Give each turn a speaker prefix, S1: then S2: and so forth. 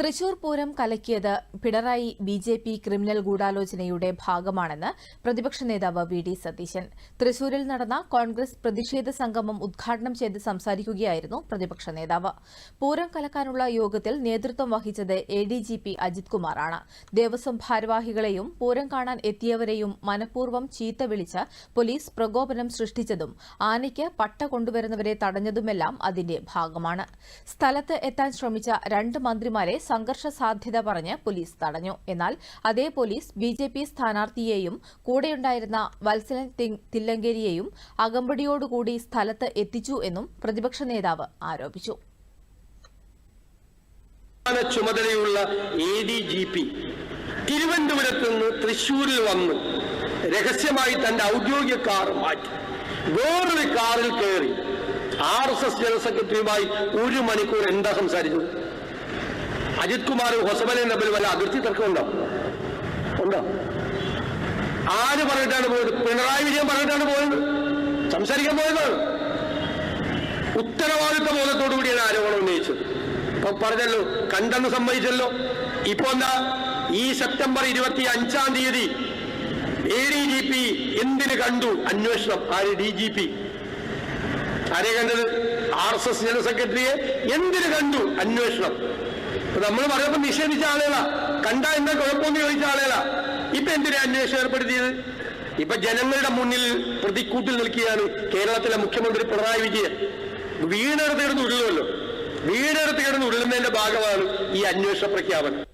S1: Thrissur Pooram കലക്കിയത് Pinarayi B J P criminal ഗൂഢാലോചനയുടെ ഭാഗമാണെന്ന് പ്രതിപക്ഷ നേതാവ് വി ഡി സതീശൻ. തൃശൂരിൽ നടന്ന കോൺഗ്രസ് പ്രതിഷേധ സംഗമം ഉദ്ഘാടനം ചെയ്ത് സംസാരിക്കുകയായിരുന്നു പ്രതിപക്ഷ നേതാവ്. പൂരം കലക്കാനുള്ള യോഗത്തിൽ നേതൃത്വം വഹിച്ചത് A D G P Ajith കുമാറാണ്. ദേവസ്വം ഭാരവാഹികളെയും പൂരം കാണാൻ എത്തിയവരെയും മനഃപൂർവം ചീത്ത വിളിച്ച് പോലീസ് പ്രകോപനം സൃഷ്ടിച്ചതും ആനയ്ക്ക് പട്ട കൊണ്ടുവരുന്നവരെ തടഞ്ഞതുമെല്ലാം അതിന്റെ ഭാഗമാണ്. സ്ഥലത്ത് എത്താൻ ശ്രമിച്ച രണ്ട് മന്ത്രിമാരെ സംഘർഷ സാധ്യത പറഞ്ഞ് പോലീസ് തടഞ്ഞു. എന്നാൽ അതേ പോലീസ് ബി ജെ പി സ്ഥാനാർത്ഥിയെയും കൂടെയുണ്ടായിരുന്ന വത്സലൻ തില്ലങ്കേരിയെയും അകമ്പടിയോടുകൂടി സ്ഥലത്ത് എത്തിച്ചു എന്നും പ്രതിപക്ഷ നേതാവ് ആരോപിച്ചു.
S2: ചുമതലയുള്ള എ ഡി ജി പി തിരുവനന്തപുരത്ത് നിന്ന് തൃശൂരിൽ വന്ന് രഹസ്യമായി തന്റെ ഔദ്യോഗിക കാർ മാറ്റി. വേറൊരു കാറിൽ കയറി ആർ എസ് എസ് ജനറൽ സെക്രട്ടറിയുമായി ഒരു മണിക്കൂർ എന്താ സംസാരിച്ചത്? അജിത് കുമാറും ഹൊസമലി തമ്മിൽ വല്ല അതിർത്തി തർക്കമുണ്ടോ? ഉണ്ടോ? ആര് പറഞ്ഞിട്ടാണ് പോയത്? പിണറായി വിജയൻ പറഞ്ഞിട്ടാണ് പോയത്? സംസാരിക്കാൻ പോയതാണ് ഉത്തരവാദിത്വ ബോധത്തോടു കൂടിയാണ് ആരോപണം ഉന്നയിച്ചത്. അപ്പൊ പറഞ്ഞല്ലോ കണ്ടെന്ന് സമ്മതിച്ചല്ലോ. ഇപ്പൊ എന്താ? ഈ സെപ്റ്റംബർ ഇരുപത്തി അഞ്ചാം തീയതി എ ഡി ജി പി എന്തിന് കണ്ടു? അന്വേഷണം. ആര്? ഡി ജി പി ആരെ കണ്ടത്? ആർ എസ് എസ് ജനറൽ സെക്രട്ടറിയെ എന്തിന് കണ്ടു? അന്വേഷണം. നമ്മൾ പറഞ്ഞപ്പോ നിഷേധിച്ച ആളുകളാ. കണ്ട എന്താ കുഴപ്പമെന്ന് ചോദിച്ച ആളുകളാ. ഇപ്പൊ എന്തിനാ അന്വേഷണം ഏർപ്പെടുത്തിയത്? ഇപ്പൊ ജനങ്ങളുടെ മുന്നിൽ പ്രതിക്കൂട്ടിൽ നിൽക്കുകയാണ് കേരളത്തിലെ മുഖ്യമന്ത്രി പിണറായി വിജയൻ. വീടെടുത്ത് കിടന്ന് ഉരുളുമല്ലോ. വീടെടുത്ത് കിടന്ന് ഉരുളുന്നതിന്റെ ഭാഗമാണ് ഈ അന്വേഷണ പ്രഖ്യാപനം.